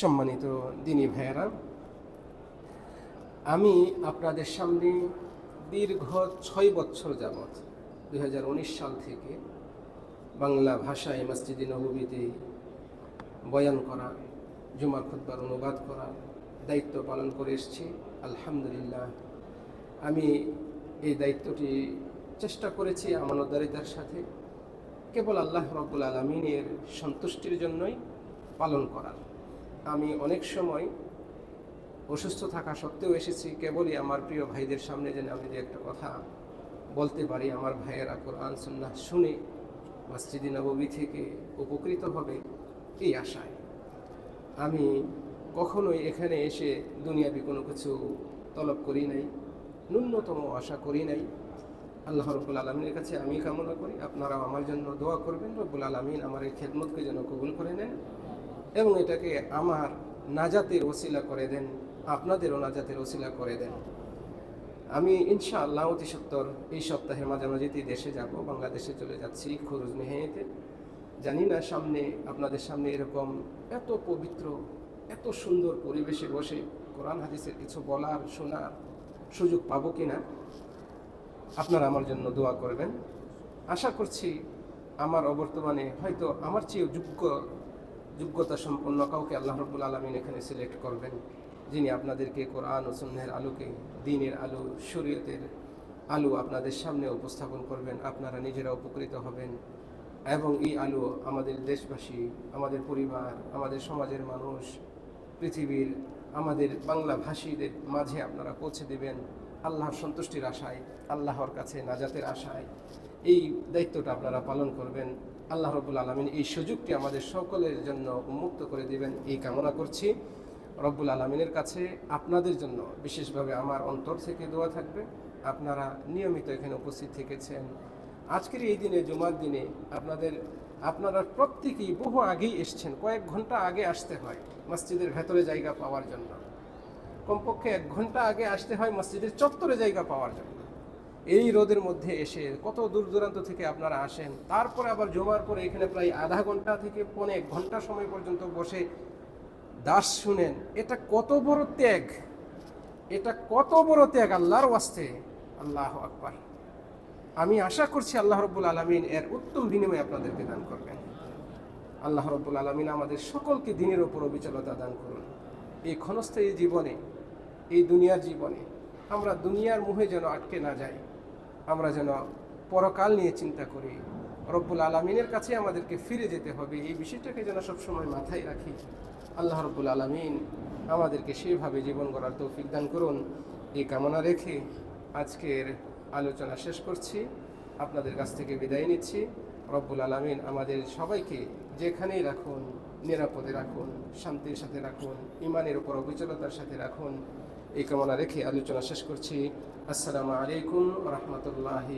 সম্মানিত দিনী ভাইয়েরা, আমি আপনাদের সামনে দীর্ঘ ছয় বছর যাবৎ দু হাজার উনিশ সাল থেকে বাংলা ভাষায় মসজিদে নবীতে বয়ান করা, জুমার খুদ্বার অনুবাদ করা দায়িত্ব পালন করে এসেছি। আলহামদুলিল্লাহ, আমি এই দায়িত্বটি চেষ্টা করেছি আমানতদারিতার সাথে। কেবল আল্লাহ রব্বুল আলমিনের সন্তুষ্টির জন্যই পালন করার। আমি অনেক সময় অসুস্থ থাকা সত্ত্বেও এসেছি, কেবলই আমার প্রিয় ভাইদের সামনে যেন আমি যে একটা কথা বলতে পারি। আমার ভাইয়েরা কোরআন, সুন্নাহ শুনে মসজিদি নবী থেকে উপকৃত হবে এই আশায়। আমি কখনোই এখানে এসে দুনিয়াবি কোনো কিছু তলব করি নাই, ন্যূনতম আশা করি নাই। আল্লাহ রব্বুল আলমিনের কাছে আমি কামনা করি। আপনারাও আমার জন্য দোয়া করবেন। রব্বুল আলমিন আমার এই খেদমতকে যেন কবুল করে নেন। এবং এটাকে আমার নাজাতের ওসিলা করে দেন, আপনাদেরও নাজাতের ওসিলা করে দেন। আমি ইনশা আল্লাহ অতি সত্তর এই সপ্তাহের মাঝামাঝিতেই দেশে যাব, বাংলাদেশে চলে যাচ্ছি, খরুজ মেহেতে জানি না সামনে, আপনাদের সামনে এরকম এত পবিত্র, এত সুন্দর পরিবেশে বসে কোরআন হাদিসের কিছু বলার, শোনার সুযোগ পাবো কিনা আপনারা আমার জন্য দোয়া করবেন। আশা করছি আমার অবর্তমানে হয়তো আমার চেয়ে যোগ্য যোগ্যতা সম্পন্ন কাউকে আল্লাহ রব্বুল আলমিন এখানে সিলেক্ট করবেন, যিনি আপনাদেরকে কোরআন ও সন্ন্যের আলোকে, দিনের আলো, শরীয়তের আলো আপনাদের সামনে উপস্থাপন করবেন, আপনারা নিজেরা উপকৃত হবেন এবং এই আলো আমাদের দেশবাসী, আমাদের পরিবার, আমাদের সমাজের মানুষ, পৃথিবীর আমাদের বাংলা ভাষীদের মাঝে আপনারা পৌঁছে দেবেন আল্লাহর সন্তুষ্টির আশায়, আল্লাহর কাছে নাজাতের আশায়। এই দায়িত্বটা আপনারা পালন করবেন। আল্লাহ রব্বুল আলমিন এই সুযোগটি আমাদের সকলের জন্য উন্মুক্ত করে দিবেন। এই কামনা করছি। রব্বুল আলমিনের কাছে আপনাদের জন্য, বিশেষভাবে আমার অন্তর থেকে দোয়া থাকবে। আপনারা নিয়মিত এখানে উপস্থিত থেকেছেন। আজকের এই দিনে, জুমার দিনে আপনাদের, আপনারা প্রত্যেকেই বহু আগেই এসছেন। কয়েক ঘণ্টা আগে আসতে হয় মসজিদের ভেতরে জায়গা পাওয়ার জন্য। কমপক্ষে এক ঘণ্টা আগে আসতে হয় মসজিদের চত্বরে জায়গা পাওয়ার জন্য। এই রোদের মধ্যে এসে কত দূর দূরান্ত থেকে আপনারা আসেন? তারপরে আবার জমার পরে এখানে প্রায় আধা ঘণ্টা থেকে পৌনে এক ঘণ্টা সময় পর্যন্ত বসে দাস শুনেন, এটা কত বড় ত্যাগ? এটা কত বড় ত্যাগ আল্লাহর ওয়াস্তে? আল্লাহ আকবার। আমি আশা করছি আল্লাহ রব্বুল আলমিন এর উত্তম বিনিময় আপনাদেরকে দান করবেন। আল্লাহ রব্বুল আলমিন আমাদের সকলকে দিনের ওপর অবিচলতা দান করুন। এই ক্ষণস্থায়ী জীবনে, এই দুনিয়ার জীবনে, আমরা দুনিয়ার মুহে যেন আটকে না যাই। আমরা যেন পরকাল নিয়ে চিন্তা করি। রব্বুল আলমিনের কাছে আমাদেরকে ফিরে যেতে হবে। এই বিষয়টাকে যেন সবসময় মাথায় রাখি। আল্লাহ রব্বুল আলমিন আমাদেরকে সেভাবে জীবন গড়ার তৌফিক দান করুন। এই কামনা রেখে আজকের আলোচনা শেষ করছি। আপনাদের কাছ থেকে বিদায় নিচ্ছি। রব্বুল আলমিন আমাদের সবাইকে যেখানেই রাখুন, নিরাপদে রাখুন, শান্তির সাথে রাখুন ইমানের উপর অবিচলতার সাথে রাখুন। এই কামনা রেখে আলোচনা শেষ করছি। আসসালামু আলাইকুম রহমতুল্লাহি